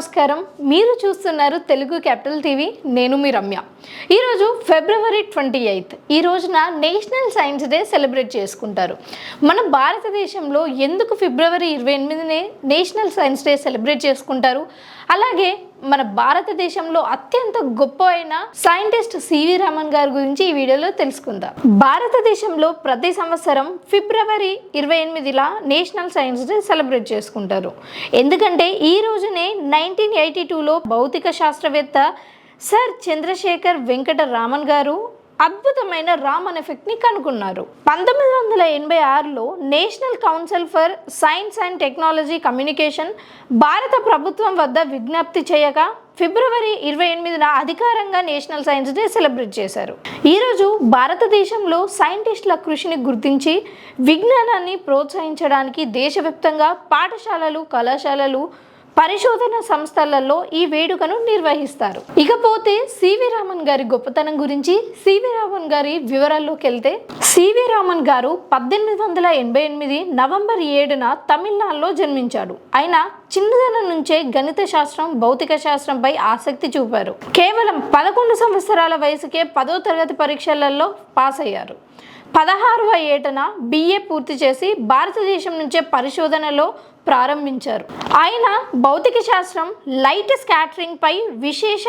నమస్కారం. మీరు చూస్తున్నారు తెలుగు క్యాపిటల్ టీవీ. నేను మీ రమ్య. ఈరోజు ఫిబ్రవరి ట్వంటీ ఎయిత్. ఈ రోజున నేషనల్ సైన్స్ డే సెలబ్రేట్ చేసుకుంటారు. మన భారతదేశంలో ఎందుకు ఫిబ్రవరి ఇరవై ఎనిమిదినే నేషనల్ సైన్స్ డే సెలబ్రేట్ చేసుకుంటారు? అలాగే మన భారతదేశంలో అత్యంత గొప్ప అయిన సైంటిస్ట్ సివి రామన్ గారి గురించి ఈ వీడియోలో తెలుసుకుందాం. భారతదేశంలో ప్రతి సంవత్సరం ఫిబ్రవరి ఇరవై ఎనిమిదిలా నేషనల్ సైన్స్ డే సెలబ్రేట్ చేసుకుంటారు. ఎందుకంటే ఈ రోజునే నైన్టీన్ ఎయిటీ టూలో భౌతిక శాస్త్రవేత్త సర్ చంద్రశేఖర్ వెంకట రామన్ గారు అద్భుతమైన రామన్ ఎఫెక్ట్ని కనుగొన్నారు. పంతొమ్మిది వందల ఎనభై ఆరులో national council for science and technology communication భారత ప్రభుత్వం వద్ద విజ్ఞప్తి చేయగా ఫిబ్రవరి ఇరవై ఎనిమిదిన అధికారంగా నేషనల్ సైన్స్ డే సెలబ్రేట్ చేశారు. ఈరోజు భారతదేశంలో సైంటిస్టుల కృషిని గుర్తించి విజ్ఞానాన్ని ప్రోత్సహించడానికి దేశవ్యాప్తంగా పాఠశాలలు కళాశాలలు పరిశోధన సంస్థలలో ఈ వేడుకను నిర్వహిస్తారు. ఇకపోతే సివి రామన్ గారి గొప్పతనం గురించి సివి రామన్ గారి వివరాల్లోకి వెళ్తే సివి రామన్ గారు పద్దెనిమిది వందల ఎనభై ఎనిమిది నవంబర్ ఏడున తమిళనాడులో జన్మించాడు. ఆయన చిన్నదనం నుంచే గణిత శాస్త్రం భౌతిక శాస్త్రంపై ఆసక్తి చూపారు. కేవలం పదకొండు సంవత్సరాల వయసుకే పదో తరగతి పరీక్షలలో పాస్ అయ్యారు పదహారవ ఏటన బిఏ పూర్తి చేసి భారతదేశం నుంచే పరిశోధనలో ప్రారంభించారు. ఆయన భౌతిక శాస్త్రం లైట్ స్కాటరింగ్ పై విశేష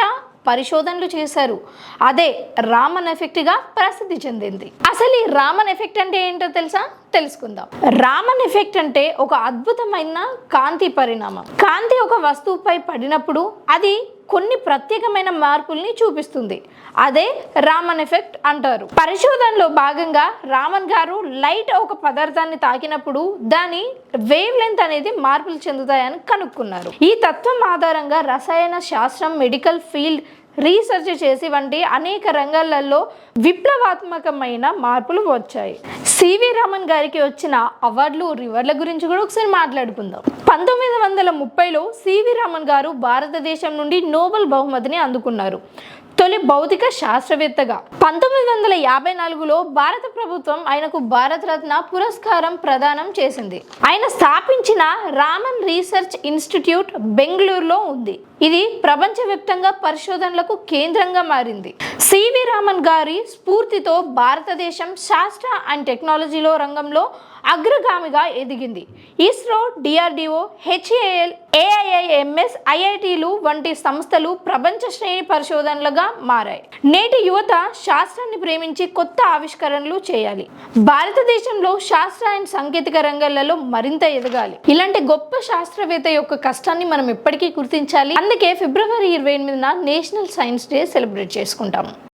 పరిశోధనలు చేశారు. అదే రామన్ ఎఫెక్ట్గా ప్రసిద్ధి చెందింది. అసలు ఈ రామన్ ఎఫెక్ట్ అంటే ఏంటో తెలుసా? తెలుసుకుందాం. రామన్ ఎఫెక్ట్ అంటే ఒక అద్భుతమైన కాంతి పరిణామం. కాంతి ఒక వస్తువుపై పడినప్పుడు అది కొన్ని ప్రత్యేకమైన మార్పుల్ని చూపిస్తుంది. అదే రామన్ ఎఫెక్ట్ అంటారు. పరిశోధనలో భాగంగా రామన్ గారు లైట్ ఒక పదార్థాన్ని తాకినప్పుడు దాని వేవ్ లెంత్ అనేది మార్పులు చెందుతాయని కనుక్కున్నారు. ఈ తత్వం ఆధారంగా రసాయన శాస్త్రం మెడికల్ ఫీల్డ్ రీసెర్చ్ చేసి వంటి అనేక రంగాలలో విప్లవాత్మకమైన మార్పులు వచ్చాయి. సివి రామన్ గారికి వచ్చిన అవార్డులు రివార్డుల గురించి కూడా ఒకసారి మాట్లాడుకుందాం. పంతొమ్మిది వందల ముప్పైలో సివి రామన్ గారు భారతదేశం నుండి నోబెల్ బహుమతిని అందుకున్నారు. తొలి భౌతిక శాస్త్రవేత్తగా. పంతొమ్మిది వందల యాభై నాలుగులో భారత ప్రభుత్వం ఆయనకు భారతరత్న పురస్కారం ప్రదానం చేసింది. ఆయన స్థాపించిన రామన్ రీసెర్చ్ ఇన్స్టిట్యూట్ బెంగళూరులో ఉంది. ఇది ప్రపంచవ్యాప్తంగా పరిశోధనలకు కేంద్రంగా మారింది. సివి రామన్ గారి స్ఫూర్తితో భారతదేశం శాస్త్ర అండ్ టెక్నాలజీలో రంగంలో అగ్రగామిగా ఎదిగింది. ఇస్రో డిఆర్డిఓ హెచ్ఏఎల్ ఏఐఐఎంఎస్ ఐఐటీలు వంటి సంస్థలు ప్రపంచ శ్రేణి పరిశోధనలుగా మారాయి. నేటి యువత శాస్త్రాన్ని ప్రేమించి కొత్త ఆవిష్కరణలు చేయాలి. భారతదేశంలో శాస్త్ర అండ్ సాంకేతిక రంగాలలో మరింత ఎదగాలి. ఇలాంటి గొప్ప శాస్త్రవేత్త యొక్క కష్టాన్ని మనం ఎప్పటికీ గుర్తించాలి. అందుకే ఫిబ్రవరి ఇరవై ఎనిమిదిన నేషనల్ సైన్స్ డే సెలబ్రేట్ చేసుకుంటాము